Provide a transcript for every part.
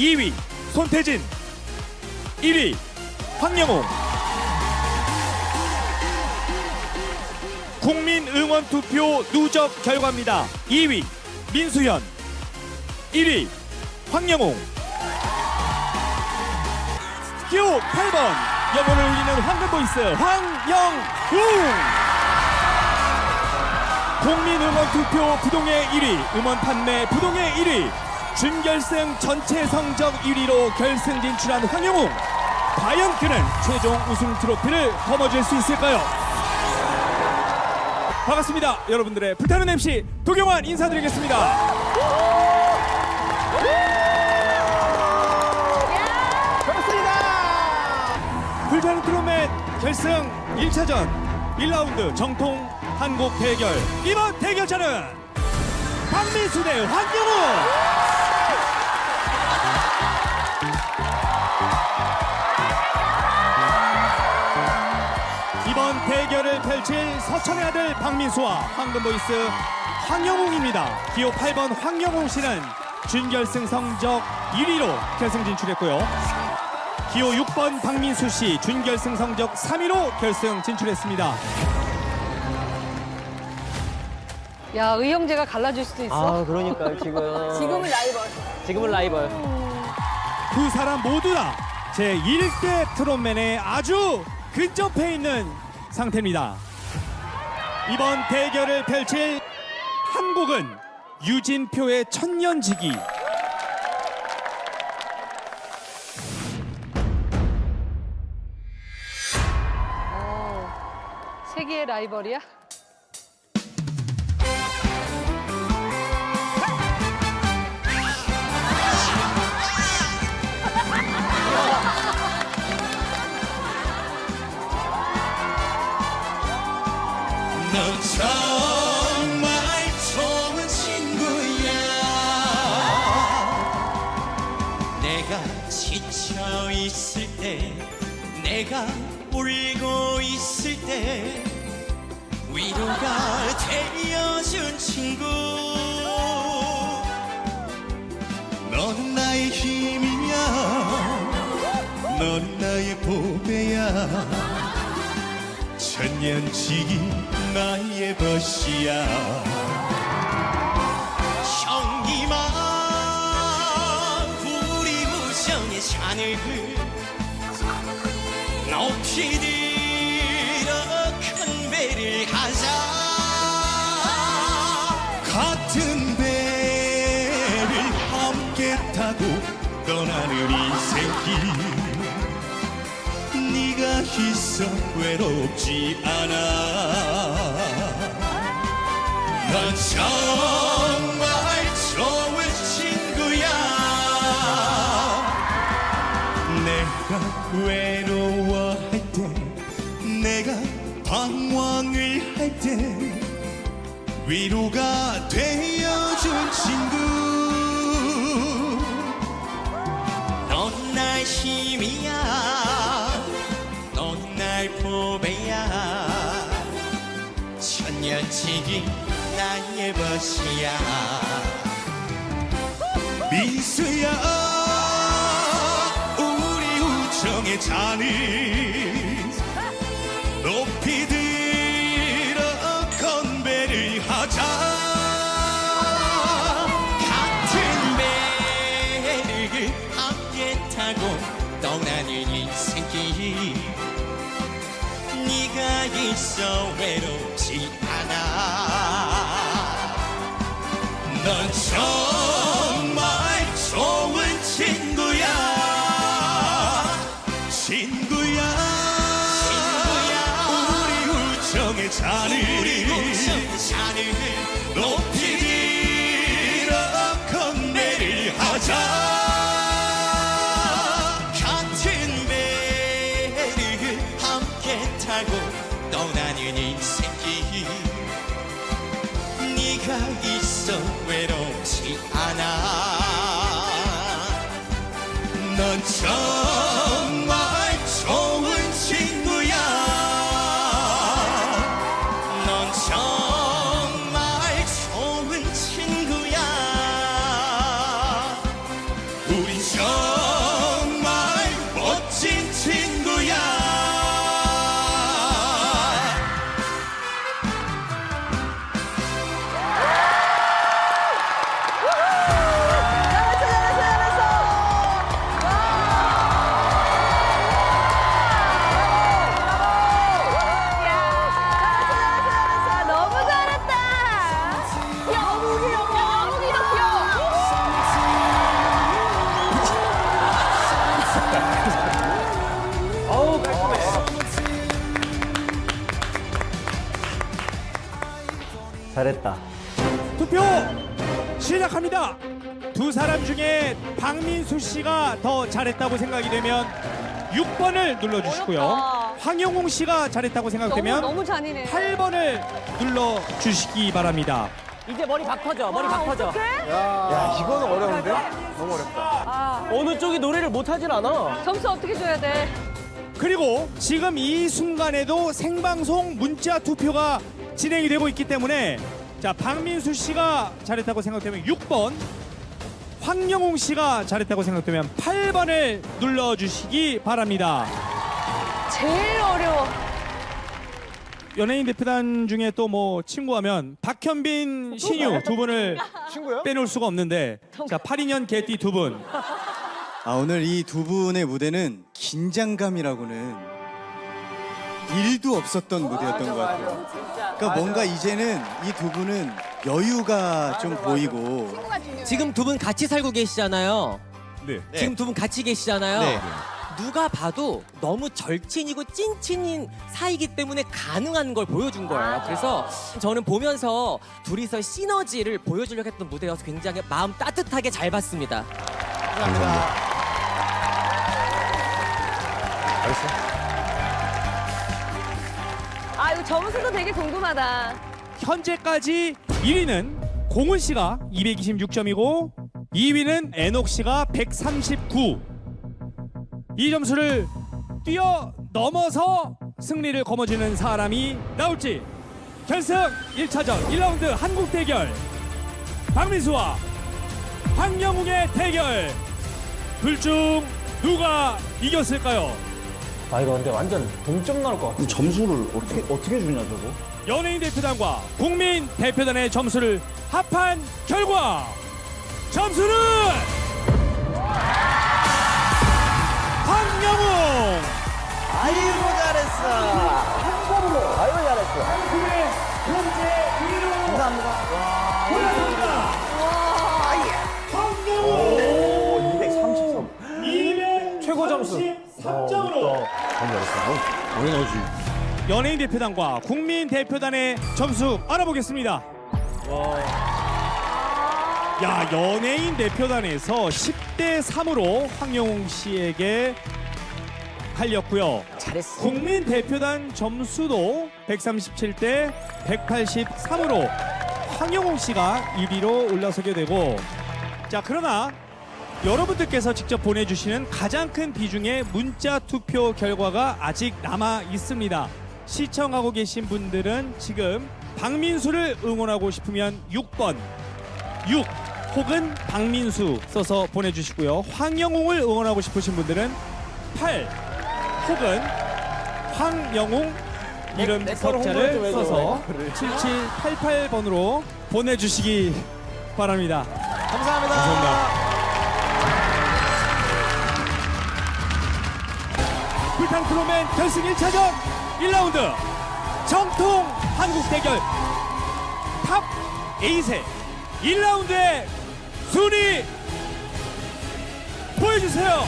2위 손태진 1위 황영호. 국민 응원 투표 누적 결과입니다. 2위 민수현 1위 황영호. 기호 8번. 여보를 울리는 황금보이스 황영웅 국민 응원 투표 부동의 1위 음원 판매 부동의 1위 준결승 전체 성적 1위로 결승 진출한 황영웅 과연 그는 최종 우승 트로피를 거머쥘 수 있을까요? 반갑습니다. 여러분들의 불타는 MC 도경환 인사드리겠습니다. 불타는 트롯맨 결승 1차전 1라운드 정통 한국 대결. 이번 대결자는 박민수 대 황영우 대결을 펼칠 서천의 아들 박민수와 황금보이스 황영웅입니다. 기호 8번 황영웅 씨는 준결승 성적 1위로 결승 진출했고요. 기호 6번 박민수 씨 준결승 성적 3위로 결승 진출했습니다. 야 의형제가 갈라질 수도 있어. 아 그러니까요 지금 지금은 라이벌. 지금은 라이벌 두 사람 모두 다 제 1대 트롯맨에 아주 근접해 있는 상태입니다. 이번 대결을 펼칠 한 곡은 유진표의 천년지기. 어, 세계의 라이벌이야? 내가 지쳐 있을 때 내가 울고 있을 때 위로가 되어준 친구. 넌 나의 힘이야. 넌 나의 보배야. 천년지기 나의 벗이야 잔을 높이 들어 큰 배를 하자. 같은 배를 함께 타고 떠나는 인생길 네가 있어 외롭지 않아. 넌 정말 위로가 되어준 친구. 넌날 힘이야. 넌 날 보배야. 천년지기 나의 벗이야. 민수야 우리 우정의 잔을 높이 있어 외롭지 않아. 넌 정말 인 박민수 씨가 더 잘했다고 생각이 되면 6번을 눌러주시고요. 어렵다. 황영웅 씨가 잘했다고 너무 생각되면 너무 잔인해. 8번을 눌러주시기 바랍니다. 이제 머리 박 터져. 머리 박 터져. 야 이거는 어려운데? 너무 어렵다. 어느 쪽이 노래를 못 하질 않아. 점수 어떻게 줘야 돼? 그리고 지금 이 순간에도 생방송 문자 투표가 진행이 되고 있기 때문에 자 박민수 씨가 잘했다고 생각되면 6번 황영웅 씨가 잘했다고 생각되면 8번을 눌러주시기 바랍니다. 제일 어려워. 연예인 대표단 중에 또 뭐 친구하면 박현빈, 신유 두 분을 친구야? 빼놓을 수가 없는데 자 82년 개띠 두 분. 아, 오늘 이 두 분의 무대는 긴장감이라고는 일도 없었던 무대였던 것 같아요. 그러니까 뭔가 이제는 이 두 분은 여유가 좀 보이고 지금 두 분 같이 살고 계시잖아요. 네. 지금 두 분 같이 계시잖아요. 네. 누가 봐도 너무 절친이고 찐친인 사이기 때문에 가능한 걸 보여준 거예요. 그래서 저는 보면서 둘이서 시너지를 보여주려고 했던 무대여서 굉장히 마음 따뜻하게 잘 봤습니다. 아, 이거 점수도 되게 궁금하다. 현재까지 1위는 공은 씨가 226점이고 2위는 애녹 씨가 139. 이 점수를 뛰어 넘어서 승리를 거머쥐는 사람이 나올지 결승 1차전 1라운드 한국 대결 박민수와 황영웅의 대결 둘 중 누가 이겼을까요? 아 이거 근데 완전 동점 나올 것 같아. 점수를 어떻게 어떻게 주냐 저거? 연예인 대표단과 국민 대표단의 점수를 합한 결과 점수는 황영웅 아이고 잘했어. 아이고 잘했어. 현재 1위로 감사합니다. 올 3점으로 연예인 대표단과 국민 대표단의 점수 알아보겠습니다. 야 연예인 대표단에서 10대 3으로 황영웅 씨에게 갈렸고요. 잘했어. 국민 대표단 점수도 137대 183으로 황영웅 씨가 1위로 올라서게 되고 자 그러나 여러분들께서 직접 보내주시는 가장 큰 비중의 문자 투표 결과가 아직 남아 있습니다. 시청하고 계신 분들은 지금 박민수를 응원하고 싶으면 6번 6 혹은 박민수 써서 보내주시고요. 황영웅을 응원하고 싶으신 분들은 8 혹은 황영웅 이름 석자를 써서 7788번으로 보내주시기 바랍니다. 감사합니다. 감사합니다. 프로맨 결승 1차전 1라운드 정통 한국 대결 탑 8의 1라운드의 순위 보여주세요.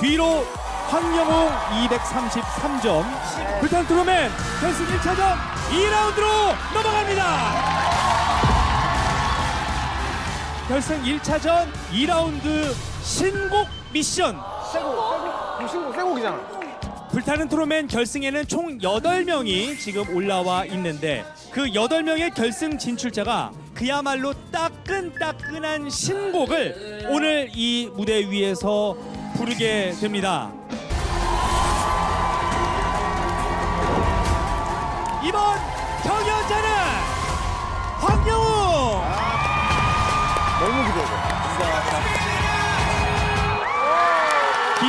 뒤로 황영웅 233점 불탄 트로맨 결승 1차전 2라운드로 넘어갑니다. 결승 1차전 2라운드 신곡 미션 쇠곡 쇠곡 쇠곡이잖아. 불타는 트로맨 결승에는 총 8명이 지금 올라와 있는데 그 8명의 결승 진출자가 그야말로 따끈따끈한 신곡을 오늘 이 무대 위에서 부르게 됩니다.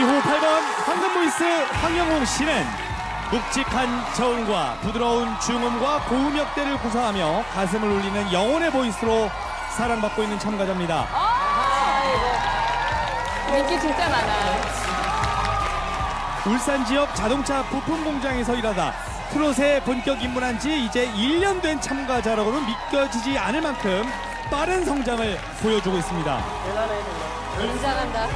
8번 황금보이스 황영웅 씨는 묵직한 저음과 부드러운 중음과 고음 역대를 구사하며 가슴을 울리는 영혼의 보이스로 사랑받고 있는 참가자입니다. 인기 진짜 많아. 울산 지역 자동차 부품 공장에서 일하다 트롯에 본격 입문한 지 이제 1년 된 참가자라고는 믿겨지지 않을 만큼 빠른 성장을 보여주고 있습니다. 굉장한다.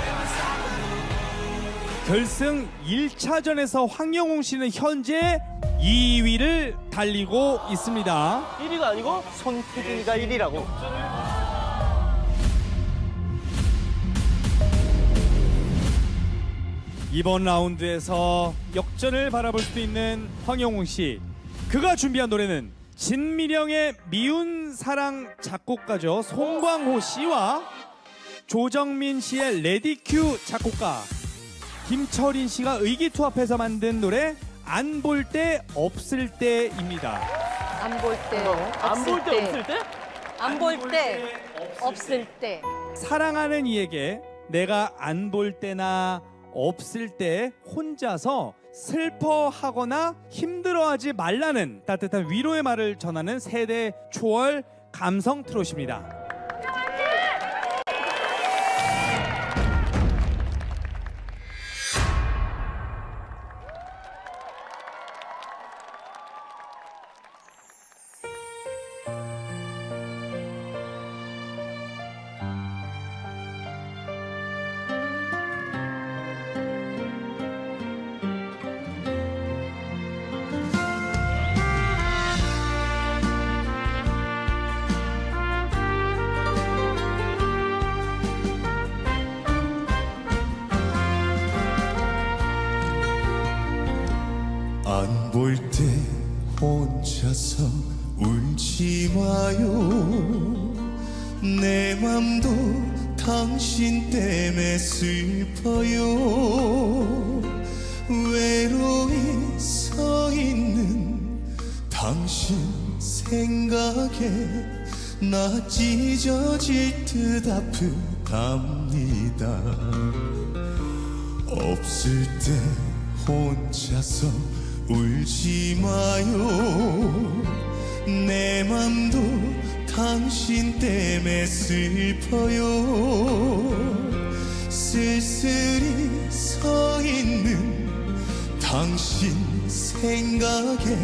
결승 1차전에서 황영웅 씨는 현재 2위를 달리고 있습니다. 1위가 아니고 손태진이가 1위라고. 이번 라운드에서 역전을 바라볼 수도 있는 황영웅 씨. 그가 준비한 노래는 진미령의 미운 사랑 작곡가죠. 송광호 씨와 조정민 씨의 레디큐 작곡가 김철인 씨가 의기투합해서 만든 노래 안 볼 때 없을 때입니다. 안 볼 때. 안 볼 때 없을 때? 안 볼 때. 없을 때. 사랑하는 이에게 내가 안 볼 때나 없을 때 혼자서 슬퍼하거나 힘들어하지 말라는 따뜻한 위로의 말을 전하는 세대 초월 감성 트롯입니다. 혼자서 울지 마요. 내 맘도 당신 때문에 슬퍼요. 외로이 서 있는 당신 생각에 나 찢어질 듯 아프답니다. 없을 때 혼자서 울지 마요. 내 맘도 당신 때문에 슬퍼요. 쓸쓸히 서 있는 당신 생각에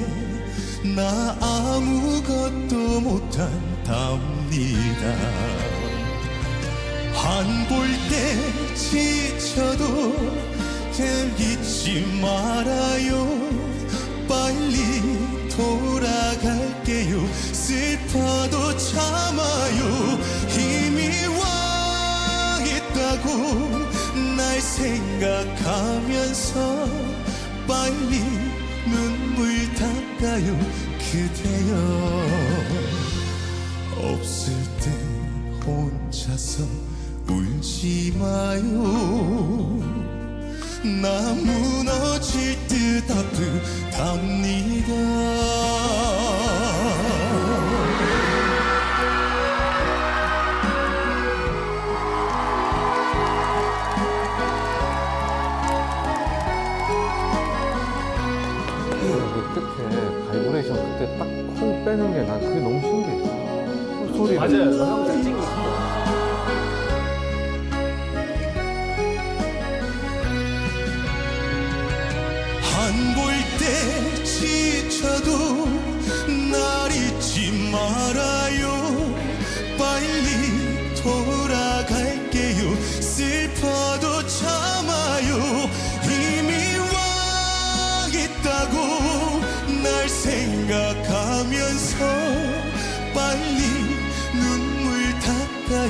나 아무것도 못한답니다. 안볼때 지쳐도 날 잊지 말아요 빨리 돌아갈게요. 슬퍼도 참아요. 힘이 와 있다고 날 생각하면서 빨리 눈물 닦아요. 그대여 없을 때 혼자서 울지 마요 나 무너질 듯 아프답니다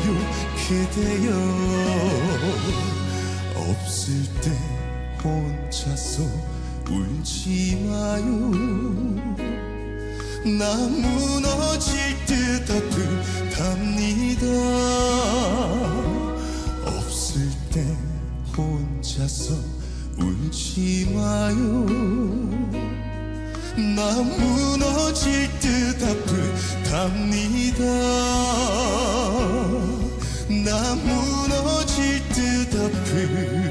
닦아요 그대여 없을 때 혼자서 울지 마요. 나 무너질 듯 아프답니다. 없을 때 혼자서 울지 마요. 나 무너질 듯 아프답니다 나 무너질 듯 아프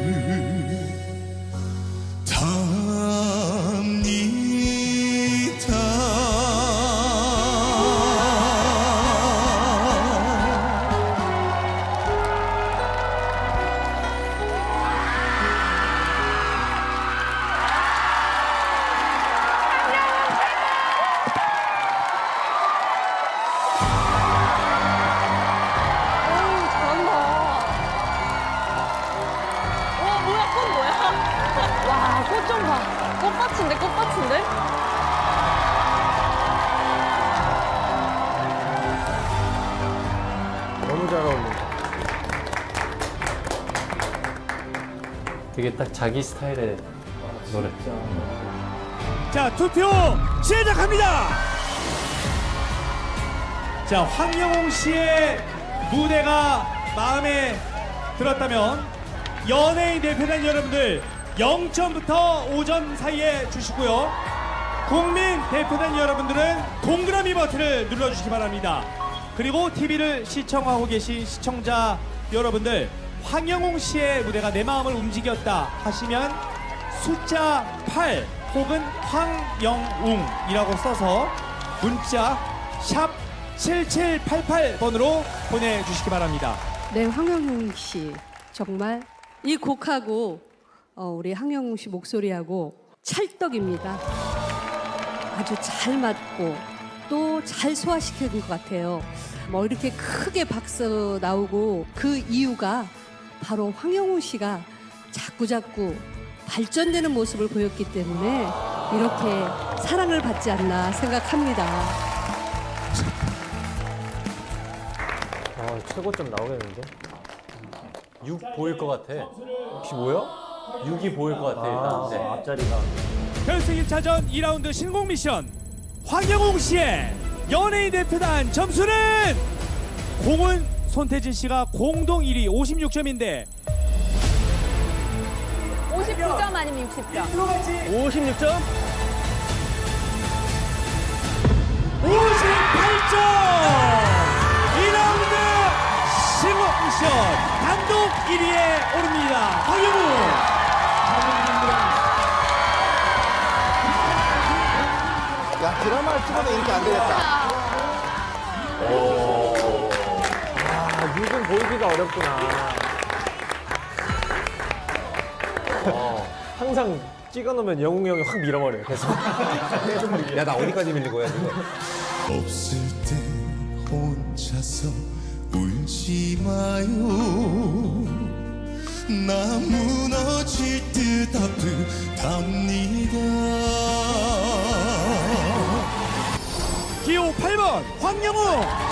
딱 자기 스타일의 노래. 자 투표 시작합니다. 자 황영웅 씨의 무대가 마음에 들었다면 연예인 대표단 여러분들 0점부터 5점 사이에 주시고요. 국민 대표단 여러분들은 동그라미 버튼을 눌러주시기 바랍니다. 그리고 TV를 시청하고 계신 시청자 여러분들 황영웅 씨의 무대가 내 마음을 움직였다 하시면 숫자 8 혹은 황영웅이라고 써서 문자 샵 7788번으로 보내주시기 바랍니다. 네, 황영웅 씨 정말 이 곡하고 어, 우리 황영웅 씨 목소리하고 찰떡입니다. 아주 잘 맞고 또 잘 소화시킨 것 같아요. 뭐 이렇게 크게 박수 나오고 그 이유가 바로 황영웅 씨가 자꾸 자꾸 발전되는 모습을 보였기 때문에 이렇게 사랑을 받지 않나 생각합니다. 아, 최고점 나오겠는데? 6 보일 것 같아. 혹시 뭐야? 6이 보일 것 같아, 일단. 네. 앞자리가. 결승 1차전 2라운드 신곡 미션 황영웅 씨의 연예인 대표단 점수는 공은 손태진 씨가 공동 1위 56점인데 59점 아니면 60점. 56점? 58점! 2라운드 신곡 미션 단독 1위에 오릅니다. 황영웅! 야 드라마를 찍어도 이렇게 안 되겠다. 아, 6은 보이기가 어렵구나. 어, 항상 찍어놓으면 영웅 형이 확 밀어버려요, 계속. 야, 나 어디까지 밀린 거야, 지금? 없을 때 혼자서 울지 마요 나 무너질 듯 아프답니다 기호 8번 황영웅!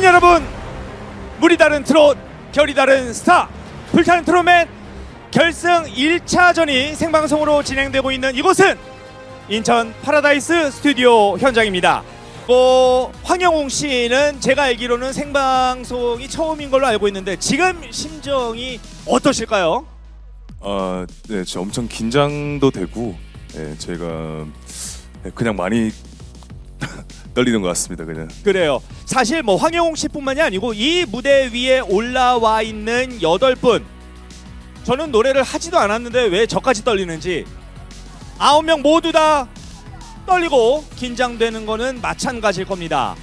국민 여러분, 물이 다른 트롯, 결이 다른 스타, 불타는 트롯맨 결승 1차전이 생방송으로 진행되고 있는 이곳은 인천 파라다이스 스튜디오 현장입니다. 뭐 황영웅 씨는 제가 알기로는 생방송이 처음인 걸로 알고 있는데 지금 심정이 어떠실까요? 아, 네, 진짜 엄청 긴장도 되고, 예, 제가 네, 그냥 많이 떨리는 것 같습니다. 그냥. 그래요. 사실 뭐 황영웅 씨뿐만이 아니고 이 무대 위에 올라와 있는 여덟 분 저는 노래를 하지도 않았는데 왜 저까지 떨리는지 아홉 명 모두 다 떨리고 긴장되는 거는 마찬가지일 겁니다.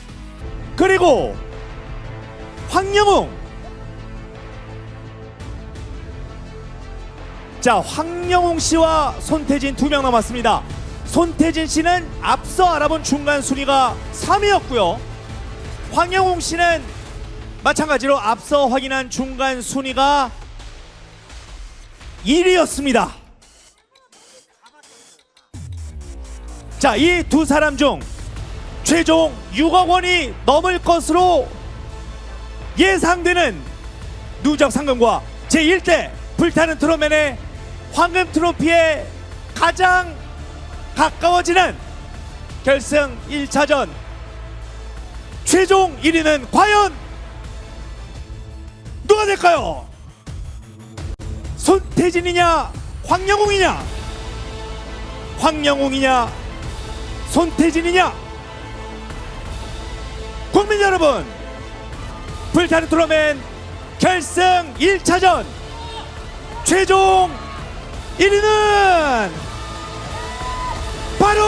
그리고 황영웅 자 황영웅 씨와 손태진 두 명 남았습니다. 손태진 씨는 앞서 알아본 중간 순위가 3위였고요. 황영웅 씨는 마찬가지로 앞서 확인한 중간 순위가 1위였습니다. 자, 이 두 사람 중 최종 6억 원이 넘을 것으로 예상되는 누적 상금과 제1대 불타는 트롯맨의 황금 트로피에 가장 가까워지는 결승 1차전. 최종 1위는 과연 누가 될까요? 손태진이냐 황영웅이냐? 황영웅이냐 손태진이냐? 국민 여러분 불타는 트롯맨 결승 1차전. 최종 1위는 바로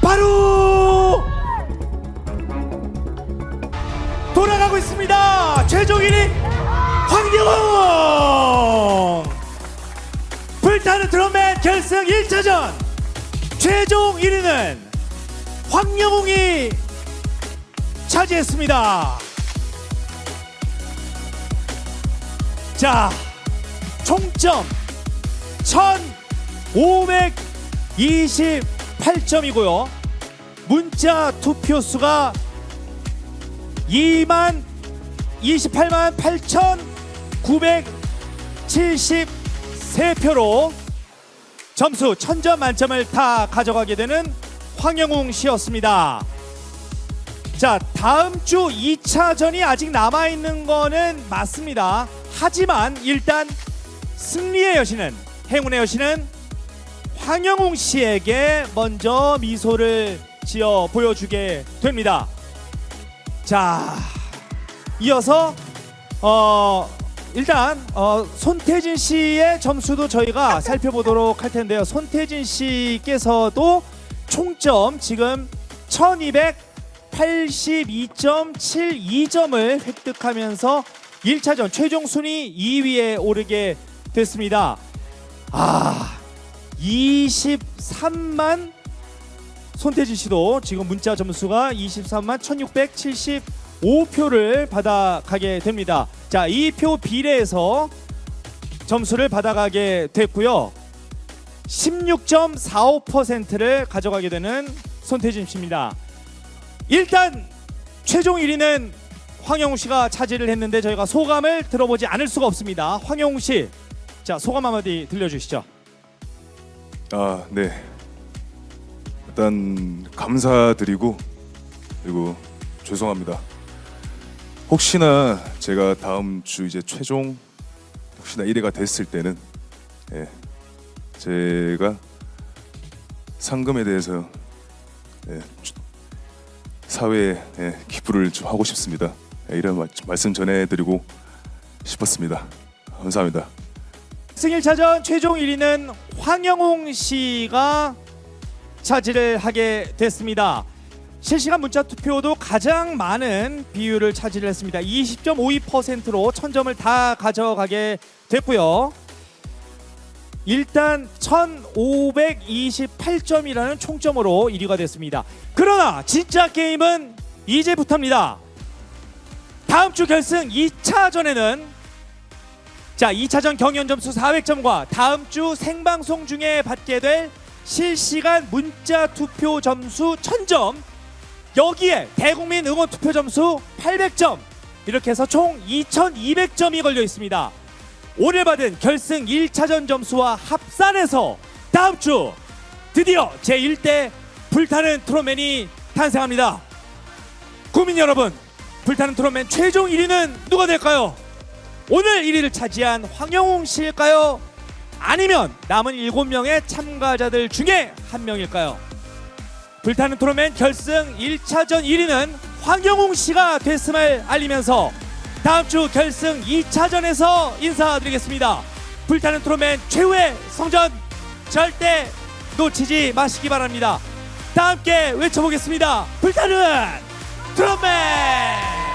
바로 돌아가고 있습니다. 최종 1위 황경호 불타는 트롯맨 결승 1차전 최종 1위는 황영웅이 차지했습니다. 자, 총점 1528점이고요. 문자 투표 수가 2만 28만 8,973표로 점수 1000점 만점을 다 가져가게 되는 황영웅 씨였습니다. 자, 다음 주 2차전이 아직 남아 있는 거는 맞습니다. 하지만 일단 승리의 여신은 행운의 여신은 황영웅 씨에게 먼저 미소를 지어 보여주게 됩니다. 자, 이어서 어 일단 어 손태진 씨의 점수도 저희가 살펴보도록 할 텐데요. 손태진 씨께서도 총점 지금 1282.72점을 획득하면서 1차전 최종 순위 2위에 오르게 됐습니다. 아, 23만 손태진 씨도 지금 문자 점수가 23만 1675표를 받아가게 됩니다. 자, 이 표 비례해서 점수를 받아가게 됐고요. 16.45%를 가져가게 되는 손태진 씨입니다. 일단 최종 1위는 황영우 씨가 차지를 했는데 저희가 소감을 들어보지 않을 수가 없습니다. 황영우 씨, 자 소감 한마디 들려주시죠. 아, 네. 일단 감사드리고 그리고 죄송합니다. 혹시나 제가 다음 주 이제 최종 혹시나 1위가 됐을 때는 예, 제가 상금에 대해서 예, 주- 사회에 예, 기부를 좀 하고 싶습니다. 예, 이런 말, 말씀 전해드리고 싶었습니다. 감사합니다. 승일차전 최종 1위는 황영웅 씨가 차지를 하게 됐습니다. 실시간 문자 투표도 가장 많은 비율을 차지를 했습니다. 20.52%로 1000점을 다 가져가게 됐고요. 일단 1528점이라는 총점으로 1위가 됐습니다. 그러나 진짜 게임은 이제부터입니다. 다음 주 결승 2차전에는 자, 2차전 경연 점수 400점과 다음 주 생방송 중에 받게 될 실시간 문자 투표 점수 1000점 여기에 대국민 응원 투표 점수 800점 이렇게 해서 총 2200점이 걸려 있습니다. 오늘 받은 결승 1차전 점수와 합산해서 다음 주 드디어 제1대 불타는 트롯맨이 탄생합니다. 국민 여러분, 불타는 트롯맨 최종 1위는 누가 될까요? 오늘 1위를 차지한 황영웅 씨일까요? 아니면 남은 7명의 참가자들 중에 한 명일까요? 불타는 토너맨 결승 1차전 1위는 황영웅 씨가 됐음을 알리면서 다음 주 결승 2차전에서 인사드리겠습니다. 불타는 토너맨 최후의 성전 절대 놓치지 마시기 바랍니다. 다 함께 외쳐보겠습니다. 불타는 트롯맨!